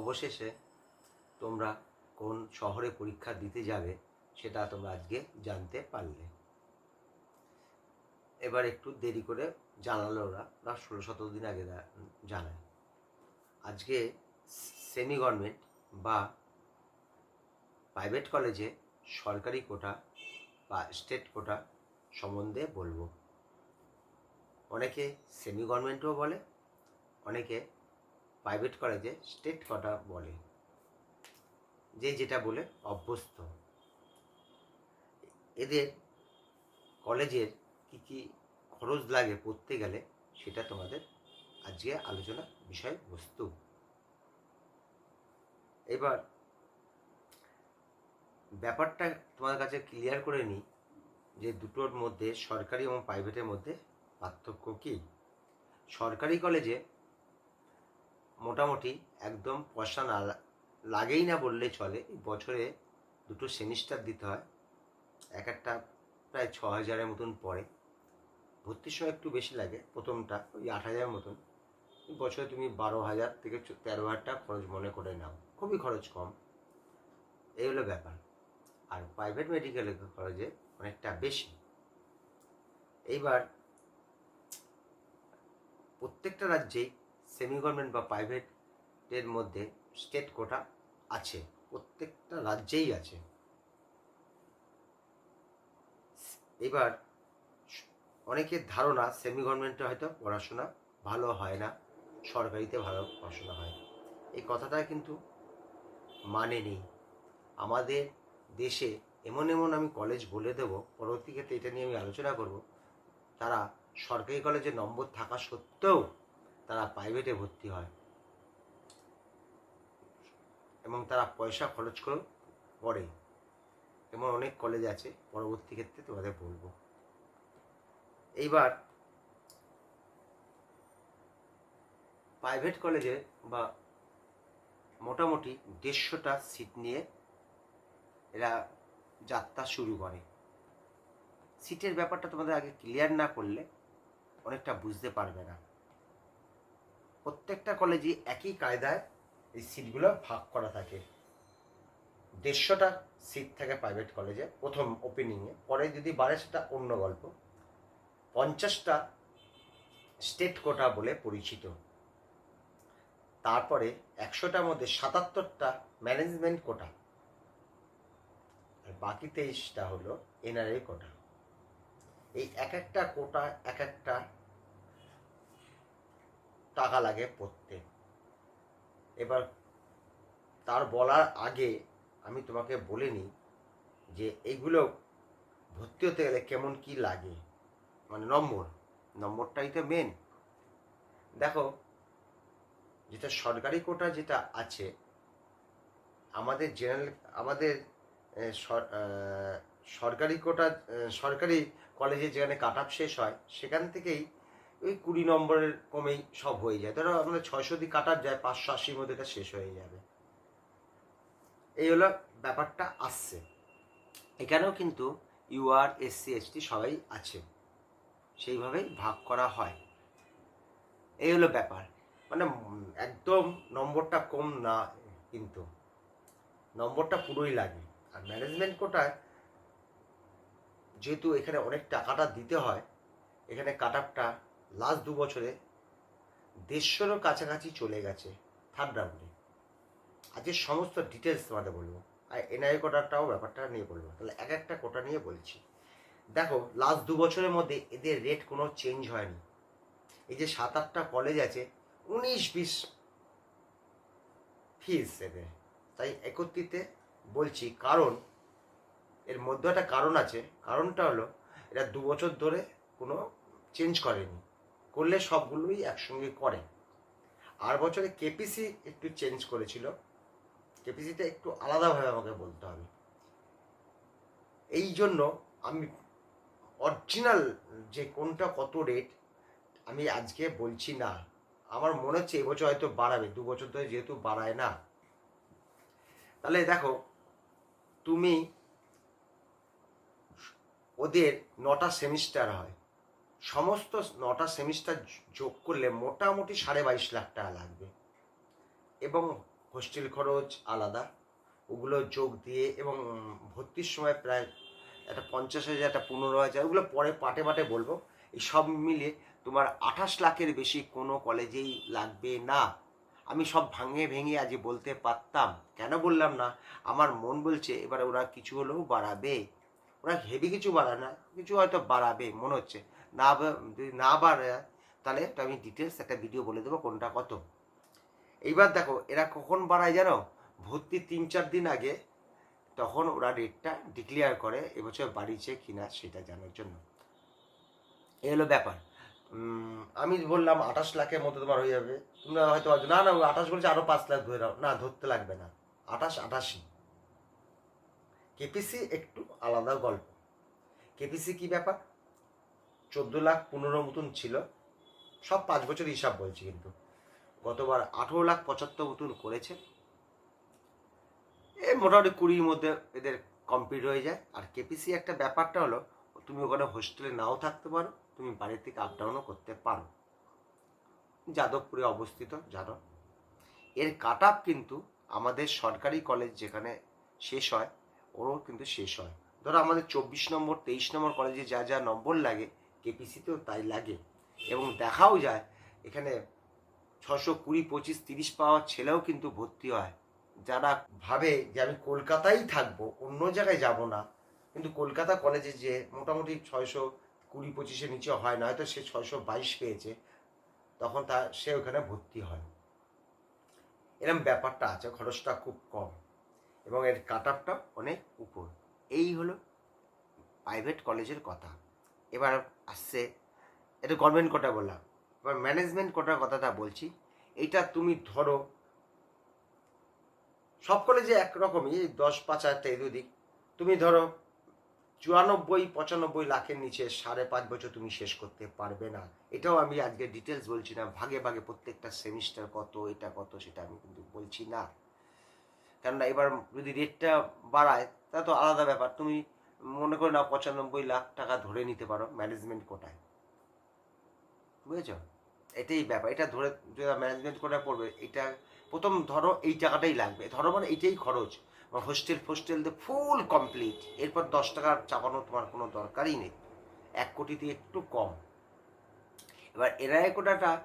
অবশেষে তোমরা কোন শহরে পরীক্ষা দিতে যাবে সেটা তোমরা আজকে জানতে পারলে। এবার একটু দেরি করে জানালো ওরা। বা ষোলো সতেরো দিন আগে জানায়। আজকে সেমি গভর্নমেন্ট বা প্রাইভেট কলেজে সরকারি কোটা বা স্টেট কোটা সম্বন্ধে বলব। অনেকে সেমি গভর্নমেন্টও বলে, অনেকে প্রাইভেট কলেজে স্টেট কোটা বলে। যে যেটা বলে অভ্যস্ত। এদের কলেজের কি কি খরচ লাগে পড়তে গেলে সেটা তোমাদের আজকে আলোচনা বিষয়বস্তু। এবার ব্যাপারটা তোমাদের কাছে ক্লিয়ার করে নিই যে দুটোর মধ্যে সরকারি এবং প্রাইভেটের মধ্যে পার্থক্য কী? সরকারি কলেজে মোটামুটি একদম পয়সা না লাগেই না বললে চলে। বছরে দুটো সেমিস্টার দিতে হয়। এক একটা প্রায় ছ হাজারের মতন পড়ে। ভর্তির সময় একটু বেশি লাগে, প্রথমটা ওই আট হাজারের মতন। বছরে তুমি বারো হাজার থেকে তেরো হাজার টাকা খরচ মনে করে নাও। খুবই খরচ কম। এই হলো ব্যাপার। আর প্রাইভেট মেডিকেলের খরচে অনেকটা বেশি। এইবার প্রত্যেকটা রাজ্যেই সেমি গভর্নমেন্ট বা প্রাইভেটের মধ্যে স্টেট কোটা আছে, প্রত্যেকটা রাজ্যেই আছে। এবার অনেকের ধারণা সেমি গভর্নমেন্টে হয়তো পড়াশোনা ভালো হয় না, সরকারিতে ভালো পড়াশোনা হয় এই কথাটা কিন্তু মানে নেই। আমাদের দেশে এমন এমন আমি কলেজ বলে দেবো, পরবর্তী ক্ষেত্রে এটা নিয়ে আমি আলোচনা করব, তারা সরকারি কলেজে নম্বর থাকা সত্ত্বেও তারা প্রাইভেটে ভর্তি হয়। এবং তারা পয়সা খরচ করে পড়ে। এমন অনেক কলেজ আছে, পরবর্তী ক্ষেত্রে তোমাদের বলব। এইবার প্রাইভেট কলেজে বা মোটামুটি দেড়শোটা সিট নিয়ে এরা যাত্রা শুরু করে। সিটের ব্যাপারটা তোমাদের আগে ক্লিয়ার না করলে অনেকটা বুঝতে পারবে না। প্রত্যেকটা কলেজে একই কায়দায় এই সিটগুলো ভাগ করা থাকে। দেড়শোটা সিট থাকে প্রাইভেট কলেজে প্রথম ওপেনিংয়ে পরে যদি বাড়ে সেটা অন্য গল্প। পঞ্চাশটা স্টেট কোটা বলে পরিচিত। তারপরে একশোটার মধ্যে সাতাত্তরটা ম্যানেজমেন্ট কোটা আর বাকি তেইশটা হলো এনআরএ কোটা এই এক একটা কোটা এক একটা টাকা লাগে পড়তে এবার তার বলার আগে আমি তোমাকে বলে নিই যে এইগুলো ভর্তি হতে গেলে কেমন কি লাগে। মানে নম্বর, নম্বরটাই তো মেন দেখো, যেটা সরকারি কোটা যেটা আছে, আমাদের জেনারেল আমাদের সরকারি কোটা সরকারি কলেজে যেখানে কাট শেষ হয়, সেখান থেকেই ওই কুড়ি নম্বরের কমেই সব হয়ে যায়। ধরো আমাদের ছয়শো দিয়ে কাটার যায়, পাঁচশো আশির মধ্যে এটা শেষ হয়ে যাবে। এই হলো ব্যাপারটা আসছে। এখানেও কিন্তু ইউআর এসসি এসটি সবাই আছে। সেইভাবেই ভাগ করা হয়। এই হলো ব্যাপার। মানে একদম নম্বরটা কম না কিন্তু। নম্বরটা পুরোই লাগে। আর ম্যানেজমেন্ট কোটায় যেহেতু এখানে অনেক টাকাটা দিতে হয়, এখানে কাট লাস্ট দু বছরে দেড়শোরও কাছাকাছি চলে গেছে থার্ড রাউন্ডে আজকে সমস্ত ডিটেলস তোমাদের বলব। আর এনআই কোটাটাও ব্যাপারটা নিয়ে বলব। তাহলে এক একটা কোটা নিয়ে বলছি। দেখো লাস্ট দু বছরের মধ্যে এদের রেট কোনো চেঞ্জ হয়নি। এই যে সাত আটটা কলেজ আছে, উনিশ বিশ ফিস এদের। তাই একত্রিতে বলছি, কারণ এর মধ্যে একটা কারণ আছে। কারণটা হলো, এরা দু বছর ধরে কোনো চেঞ্জ করেনি। করলে সবগুলোই একসঙ্গে করে। আর বছরে কেপিসি একটু চেঞ্জ করেছিল। কেপিসিটা একটু আলাদাভাবে আমাকে বলতে হবে। এই জন্য আমি অরিজিনাল যে কোনটা কত রেট আমি আজকে বলছি না। আমার মনে হচ্ছে এবছর হয়তো বাড়াবে, দু বছর ধরে যেহেতু বাড়ায় না। তাহলে দেখো, তুমি ওদের নটা সেমিস্টার হয়। সমস্ত নটা সেমিস্টার যোগ করলে মোটামুটি সাড়ে বাইশ লাখ টাকা লাগবে। এবং হোস্টেল খরচ আলাদা। ওগুলো যোগ দিয়ে এবং ভর্তির সময় প্রায় একটা পঞ্চাশ হাজার, একটা পনেরো হাজার, ওগুলো পরে পাটে পাটে বলব। এই সব মিলিয়ে তোমার আঠাশ লাখের বেশি কোনো কলেজেই লাগবে না। আমি সব ভাঙে ভেঙে আজ বলতে পারতাম। কেন বললাম না? আমার মন বলছে এবার ওরা কিছু হলেও বাড়াবে। ওরা হেভি কিছু বাড়ায় না, কিছু হয়তো বাড়াবে, মনে হচ্ছে। না যদি না বাড়ায় তাহলে আমি ডিটেলস একটা ভিডিও বলে দেবো কোনটা কত। এইবার দেখো, এরা কখন বাড়ায় জানো? ভর্তি তিন চার দিন আগে, তখন ওরা রেটটা ডিক্লেয়ার করে, এবছর বাড়িছে কিনা সেটা জানার জন্য। এই হলো ব্যাপার। আমি বললাম আঠাশ লাখের মধ্যে তোমার হয়ে যাবে। তোমরা হয়তো না না আঠাশ বলছে আরও পাঁচ লাখ ধরে নাও। না, ধরতে লাগবে না। আঠাশ আঠাশি কেপিসি একটু আলাদা গল্প। কেপিসি কি ব্যাপার? চোদ্দ লাখ পনেরো মতন ছিল। সব পাঁচ বছর হিসাব বলছি কিন্তু। গতবার আঠেরো লাখ পঁচাত্তর মতন করেছে। এ মোটামুটি কুড়ির মধ্যে এদের কমপ্লিট হয়ে যায়। আর কেপিসি একটা ব্যাপারটা হলো, তুমি ওখানে হোস্টেলে নাও থাকতে পারো, তুমি বাড়ি থেকে আপ ডাউনও করতে পারো। যাদবপুরে অবস্থিত, জানো। এর কাট কিন্তু আমাদের সরকারি কলেজ যেখানে শেষ হয়, ওরও কিন্তু শেষ হয়। ধরো আমাদের চব্বিশ নম্বর, তেইশ নম্বর কলেজে যা যা নম্বর লাগে কেপিসিতেও তাই লাগে। এবং দেখাও যায়, এখানে ছশো কুড়ি, পঁচিশ, তিরিশ পাওয়ার ছেলেও কিন্তু ভর্তি হয়। যারা ভাবে যে আমি কলকাতায় থাকব, অন্য জায়গায় যাব না, কিন্তু কলকাতা কলেজে যে মোটামুটি ছয়শো কুড়ি, পঁচিশের নিচে হয় না, হয়তো সে ছয়শো বাইশ পেয়েছে, তখন তা, সে ওখানে ভর্তি হয়। এরকম ব্যাপারটা আছে, খরচটা খুব কম, এবং এর কাট অনেক উপর। এই হলো প্রাইভেট কলেজের কথা। এবার আসছে, এটা গভর্নমেন্ট কোটা বললাম। এবার ম্যানেজমেন্ট কোটার কথাটা বলছি। এটা তুমি ধরো, সব কলেজে একরকমই দশ, পাঁচ হাজার হাজারটা এদিক তুমি ধরো চুরানব্বই পঁচানব্বই লাখের নিচে সাড়ে পাঁচ বছর তুমি শেষ করতে পারবে না। এটাও আমি আজকে ডিটেলস বলছি না, ভাগে ভাগে প্রত্যেকটা সেমিস্টার কত, এটা কত, সেটা আমি কিন্তু বলছি না। কেননা এবার যদি রেটটা বাড়ায়, তা তো আলাদা ব্যাপার। তুমি মনে করে না, পঁচানব্বই লাখ টাকা ধরে নিতে পারো ম্যানেজমেন্ট কোটায়। বুঝেছ? এটাই ব্যাপার। এটা ধরে যেটা ম্যানেজমেন্ট কোটায় পড়বে, এটা প্রথম ধরো এই টাকাটাই লাগবে। ধরো মানে এইটাই খরচ। হোস্টেল ফোস্টেল দিয়ে ফুল কমপ্লিট এরপর দশ টাকার চাপানো তোমার কোনো দরকারই নেই। এক কোটিতে একটু কম। এবার এনআই কোটাটা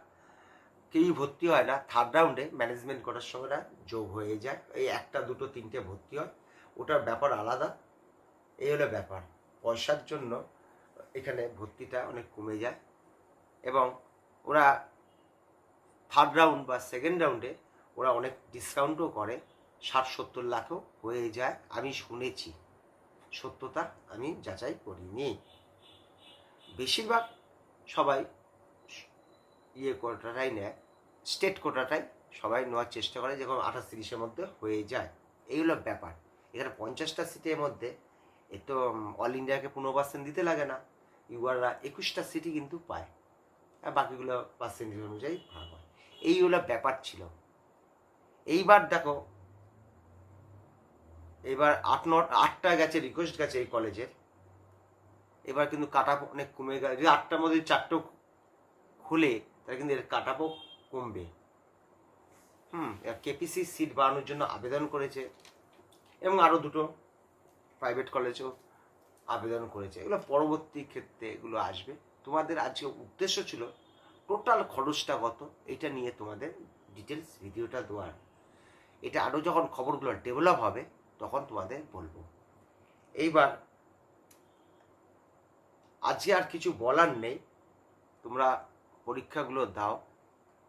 কেউই ভর্তি হয় না। থার্ড রাউন্ডে ম্যানেজমেন্ট কোটার সঙ্গে যোগ হয়ে যায়। এই একটা, দুটো, তিনটে ভর্তি হয়। ওটার ব্যাপার আলাদা। এই হলো ব্যাপার। পয়সার জন্য এখানে ভর্তিটা অনেক কমে যায় এবং ওরা থার্ড রাউন্ড বা সেকেন্ড রাউন্ডে ওরা অনেক ডিসকাউন্টও করে। ষাট, সত্তর লাখও হয়ে যায়, আমি শুনেছি। সত্যতা আমি যাচাই করিনি। বেশিরভাগ সবাই ইয়ে কোটাটাই নেয় স্টেট কোটাটাই সবাই নেওয়ার চেষ্টা করে, যেরকম আঠাশ, তিরিশের মধ্যে হয়ে যায়। এই হলো ব্যাপার। এখানে পঞ্চাশটা সিটের মধ্যে এ তো অল ইন্ডিয়াকে পনেরো পার্সেন্ট দিতে লাগে না। ইউআররা একুশটা সিটি কিন্তু পায়। আর বাকিগুলো পার্সেন্টেজ অনুযায়ী ভাগ হয়। এই হলো ব্যাপার ছিল। এইবার দেখো, এবার আট নট, আটটা গেছে রিকোয়েস্ট গেছে এই কলেজের। এবার কিন্তু কাট অনেক কমে গেছে। যদি আটটার মধ্যে চারটো খুলে, তাহলে কিন্তু এর কাট কমবে। হুম কেপিসি সিট বাড়ানোর জন্য আবেদন করেছে। এবং আরও দুটো প্রাইভেট কলেজেও আবেদন করেছে। এগুলো পরবর্তী ক্ষেত্রে এগুলো আসবে। তোমাদের আজকে উদ্দেশ্য ছিল টোটাল খরচটা কত? এটা নিয়ে তোমাদের ডিটেলস ভিডিওটা দেওয়ার। এটা আরও যখন খবরগুলো ডেভেলপ হবে, তখন তোমাদের বলব। এইবার, আজকে আর কিছু বলার নেই। তোমরা পরীক্ষাগুলো দাও,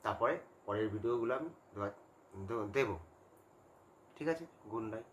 তারপরে পরের ভিডিওগুলো আমি দেবো। ঠিক আছে? Good night